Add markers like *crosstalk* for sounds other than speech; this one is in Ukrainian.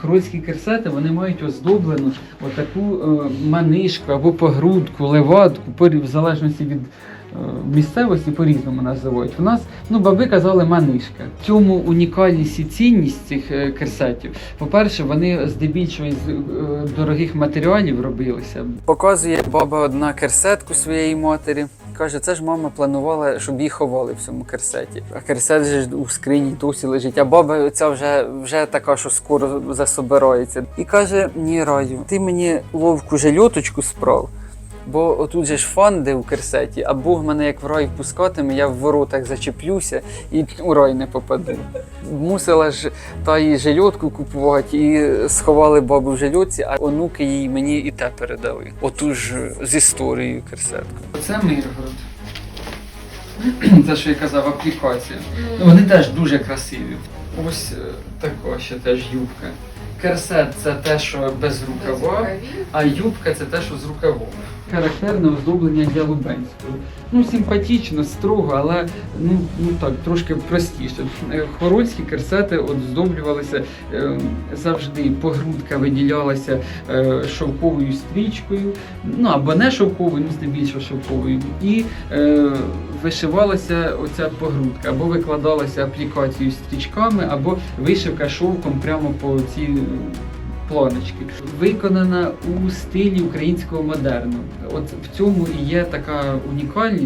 хорольські керсети вони мають оздоблену отаку е, манишку або погрудку, леватку, по- в залежності від е, місцевості по-різному називають. У нас, ну, баби казали манишка. В цьому унікальність і цінність цих е, керсетів. По-перше, вони здебільшого з дорогих матеріалів робилися. Показує баба одна керсетку своєї матері. Каже, це ж мама планувала, щоб її ховали в цьому керсеті. А керсет же ж у скрині досі лежить. А баба ця вже, вже така, що скоро засобирається. І каже: ні, раю, ти мені ловку жильоточку справ. Бо отут же ж фанди у керсеті, а Бог мене як в рай впускатиме, я в воротах зачеплюся і у рай не попаду. Мусила ж та їй жильотку купувати, і сховали бабу в жильотці, а онуки їй мені і те передали. Оту ж з історією керсетку. Це Миргород. *clears throat* Це що я казав, аплікація. Ну, Вони теж дуже красиві. Ось е, така ще теж юбка. Керсет це те, що без рукава, а юбка це те, що з рукавом. Характерне оздоблення для Лубенського. Ну, симпатично, строго, але ну, ну так, трошки простіше. Е, Хорольські керсети от здоблювалися е, завжди. Погрудка виділялася е, шовковою стрічкою, ну або не шовковою, ну здебільшого шовковою. І е, вишивалася оця погрудка, або викладалася аплікацією стрічками, або вишивка шовком прямо по цій е, планочки. Виконана у стилі українського модерну. От в цьому і є така унікальність.